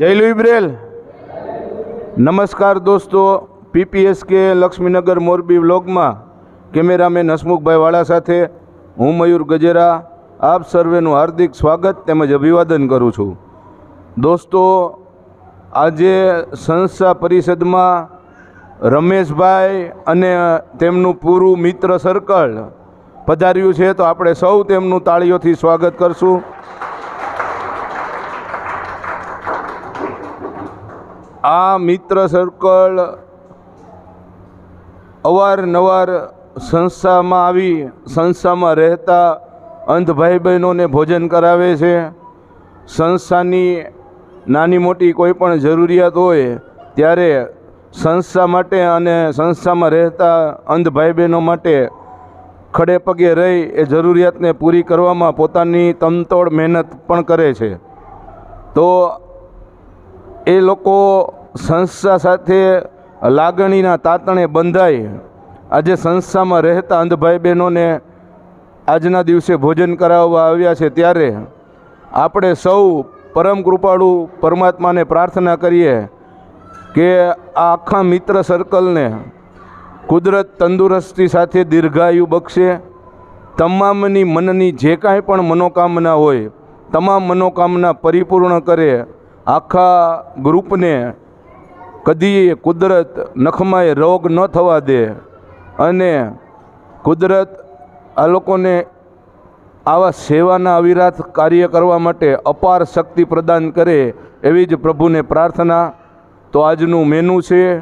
જય ઇબ્રેલ નમસ્કાર દોસ્તો, પીપીએસકે લક્ષ્મીનગર મોરબી વ્લોગમાં. કેમેરામેન હસમુખભાઈ વાળા સાથે હું મયુર ગજેરા. આપ સર્વેનું હાર્દિક સ્વાગત તેમજ અભિવાદન કરું છું. દોસ્તો, આજે સંસ્થા પરિષદમાં રમેશભાઈ અને તેમનું પૂરું મિત્ર સર્કલ પધાર્યું છે, તો આપણે સૌ તેમનું તાળીઓથી સ્વાગત કરશું. આ મિત્ર સર્કલ અવારનવાર સંસ્થામાં આવી, સંસ્થામાં રહેતા અંધ ભાઈ બહેનોને ભોજન કરાવે છે. સંસ્થાની નાની મોટી કોઈ પણ જરૂરિયાત હોય, ત્યારે સંસ્થા માટે અને સંસ્થામાં રહેતા અંધ ભાઈ બહેનો માટે ખડે પગે રહી એ જરૂરિયાતને પૂરી કરવામાં પોતાની તમતોડ મહેનત પણ કરે છે. તો એ લોકો સંસ્થા સાથે લાગણીના તાતણે બંધાઈ આજે સંસ્થામાં રહેતા અંધભાઈ બહેનોને આજના દિવસે ભોજન કરાવવા આવ્યા છે ત્યારે આપણે સૌ પરમ કૃપાળુ પરમાત્માને પ્રાર્થના કરીએ કે આ આખા મિત્ર સર્કલને કુદરત તંદુરસ્તી સાથે દીર્ઘાયુ બક્ષે. તમામની મનની જે કાંઈ પણ મનોકામના હોય, તમામ મનોકામના પરિપૂર્ણ કરે. આખા ગ્રુપને કદી કુદરત નખમાય રોગ ન થવા દે અને કુદરત આ લોકોને આવા સેવાના અવિરાત કાર્ય કરવા માટે અપાર શક્તિ પ્રદાન કરે એવી જ પ્રભુને પ્રાર્થના. તો આજનું મેનુ છે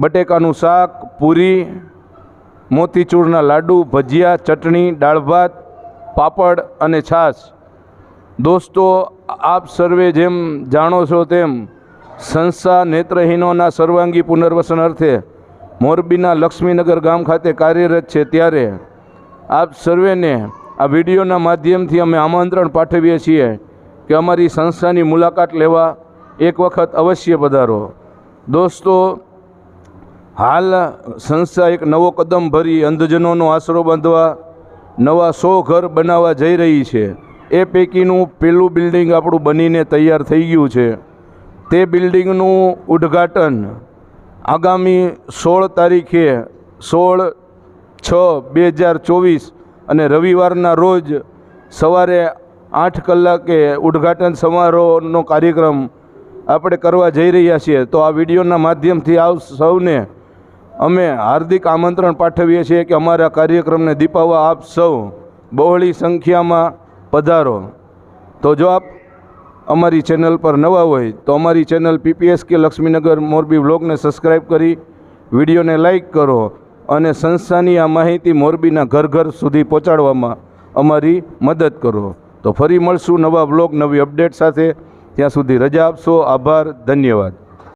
બટેકાનું શાક, પૂરી, મોતીચૂરના લાડુ, ભજીયા, ચટણી, દાળ ભાત, પાપડ અને છાશ. દોસ્તો, આપ સર્વે જેમ જાણો છો તેમ સંસ્થા નેત્રહીનોના સર્વાંગી પુનર્વસન અર્થે મોરબીના લક્ષ્મીનગર ગામ ખાતે કાર્યરત છે ત્યારે આપ સર્વેને આ વિડીયોના માધ્યમથી અમે આમંત્રણ પાઠવીએ છીએ કે અમારી સંસ્થાની મુલાકાત લેવા એક વખત અવશ્ય પધારો. દોસ્તો, હાલ સંસ્થા એક નવો કદમ ભરી અંધજનોનો આશરો બાંધવા નવા સો ઘર બનાવવા જઈ રહી છે. એ પૈકીનું પેલું બિલ્ડિંગ આપણું બનીને તૈયાર થઈ ગયું છે. તે બિલ્ડિંગનું ઉદ્ઘાટન આગામી સોળ તારીખે સોળ છ બે હજાર ચોવીસ અને રવિવારના રોજ સવારે આઠ કલાકે ઉદ્ઘાટન સમારોહનો કાર્યક્રમ આપણે કરવા જઈ રહ્યા છીએ. તો આ વિડીયોના માધ્યમથી આવ સૌને અમે હાર્દિક આમંત્રણ પાઠવીએ છીએ કે અમારા કાર્યક્રમને દીપાવવા આપ સૌ બહોળી સંખ્યામાં પધારો. તો જો આપ અમારી ચેનલ પર નવા હોય, તો અમારી ચેનલ પીપીએસ કે લક્ષ્મીનગર મોરબી વ્લોગને સબસ્ક્રાઈબ કરી, વિડીયોને લાઈક કરો અને સંસ્થાની આ માહિતી મોરબીના ઘર ઘર સુધી પહોંચાડવામાં અમારી મદદ કરો. તો ફરી મળશું નવા વ્લોગ, નવી અપડેટ સાથે. ત્યાં સુધી રજા આપશો. આભાર, ધન્યવાદ.